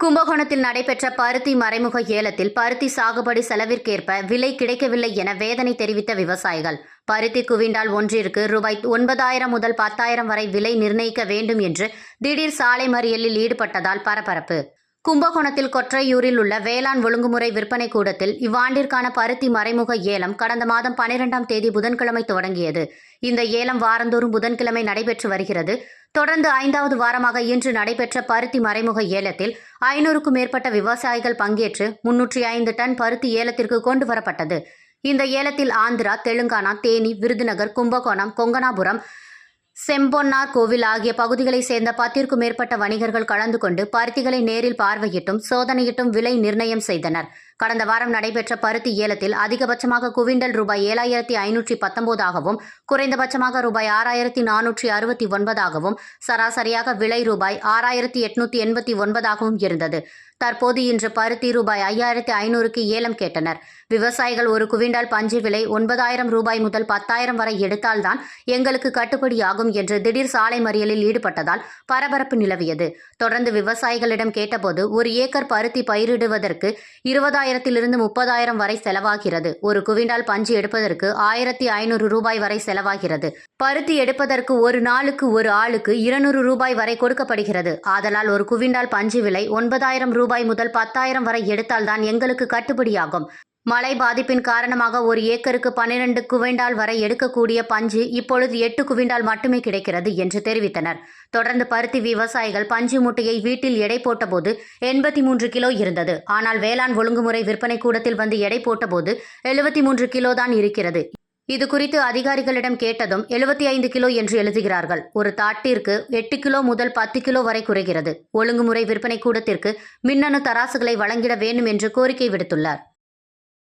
கும்பகோணத்தில் நடைபெற்ற பருத்தி மறைமுக ஏலத்தில் பருத்தி சாகுபடி செலவிற்கேற்ப விலை கிடைக்கவில்லை என வேதனை தெரிவித்த விவசாயிகள். பருத்தி குவிண்டால் ஒன்றிற்கு ரூபாய் ஒன்பதாயிரம் முதல் பத்தாயிரம் வரை விலை நிர்ணயிக்க வேண்டும் என்று திடீர் சாலை மறியலில் ஈடுபட்டதால் பரபரப்பு. கும்பகோணத்தில் கொற்றையூரில் உள்ள வேளாண் ஒழுங்குமுறை விற்பனை கூடத்தில் இவ்வாண்டிற்கான பருத்தி மறைமுக ஏலம் கடந்த மாதம் பனிரெண்டாம் தேதி புதன்கிழமை தொடங்கியது. இந்த ஏலம் வாரந்தோறும் புதன்கிழமை நடைபெற்று வருகிறது. தொடர்ந்து ஐந்தாவது வாரமாக இன்று நடைபெற்ற பருத்தி மறைமுக ஏலத்தில் ஐநூறுக்கும் மேற்பட்ட விவசாயிகள் பங்கேற்று முன்னூற்றி ஐந்து டன் பருத்தி ஏலத்திற்கு கொண்டு வரப்பட்டது. இந்த ஏலத்தில் ஆந்திரா தெலுங்கானா தேனி விருதுநகர் கும்பகோணம் கொங்கனாபுரம் செம்பொன்னார் கோவில் ஆகிய பகுதிகளைச் சேர்ந்த பத்திற்கும் மேற்பட்ட வணிகர்கள் கலந்து கொண்டு பருத்திகளை நேரில் பார்வையிட்டும் சோதனையிட்டும் விலை நிர்ணயம் செய்தனர். கடந்த வாரம் நடைபெற்ற பருத்தி ஏலத்தில் அதிகபட்சமாக குவிண்டல் ரூபாய் ஏழாயிரத்தி ஐநூற்றி பத்தொன்பதாகவும் குறைந்தபட்சமாக ரூபாய் ஆறாயிரத்தி நானூற்றி அறுபத்தி ஒன்பதாகவும் சராசரியாக விலை ரூபாய் ஆறாயிரத்தி எட்நூத்தி எண்பத்தி ஒன்பதாகவும் இருந்தது. தற்போது இன்று பருத்தி ரூபாய் ஐயாயிரத்தி ஐநூறுக்கு ஏலம் கேட்டனர். விவசாயிகள் ஒரு குவிண்டால் பஞ்சு விலை ஒன்பதாயிரம் ரூபாய் முதல் பத்தாயிரம் வரை எடுத்தால்தான் எங்களுக்கு கட்டுப்படியாகும் என்று திடீர் சாலை மறியலில் ஈடுபட்டதால் பரபரப்பு நிலவியது. தொடர்ந்து விவசாயிகளிடம் கேட்டபோது ஒரு ஏக்கர் பருத்தி பயிரிடுவதற்கு இருபதாயிரம் இருபதாயிரத்திலிருந்து முப்பதாயிரம் வரை செலவாகிறது. ஒரு குவிண்டால் பஞ்சு எடுப்பதற்கு ஆயிரத்தி ஐநூறு ரூபாய் வரை செலவாகிறது. பருத்தி எடுப்பதற்கு ஒரு நாளுக்கு ஒரு ஆளுக்கு இருநூறு ரூபாய் வரை கொடுக்கப்படுகிறது. ஆதலால் ஒரு குவிண்டால் பஞ்சு விலை ஒன்பதாயிரம் ரூபாய் முதல் பத்தாயிரம் வரை எடுத்தால்தான் எங்களுக்கு கட்டுப்படியாகும். மழை பாதிப்பின் காரணமாக ஒரு ஏக்கருக்கு பன்னிரண்டு குவிண்டால் வரை எடுக்கக்கூடிய பஞ்சு இப்பொழுது எட்டு குவிண்டால் மட்டுமே கிடைக்கிறது என்று தெரிவித்தனர். தொடர்ந்து பருத்தி விவசாயிகள் பஞ்சு மூட்டையை வீட்டில் எடை போட்டபோது எண்பத்தி மூன்று கிலோ இருந்தது. ஆனால் வேளாண் ஒழுங்குமுறை விற்பனை கூடத்தில் வந்து எடை போட்டபோது எழுபத்தி மூன்று கிலோ தான் இருக்கிறது. இது குறித்து அதிகாரிகளிடம் கேட்டதும் எழுபத்தி ஐந்து கிலோ என்று எழுதுகிறார்கள். ஒரு தாட்டிற்கு எட்டு கிலோ முதல் பத்து கிலோ வரை குறைகிறது. ஒழுங்குமுறை விற்பனை கூடத்திற்கு மின்னணு தராசுகளை வழங்கிட வேண்டும் என்று கோரிக்கை விடுத்துள்ளார்.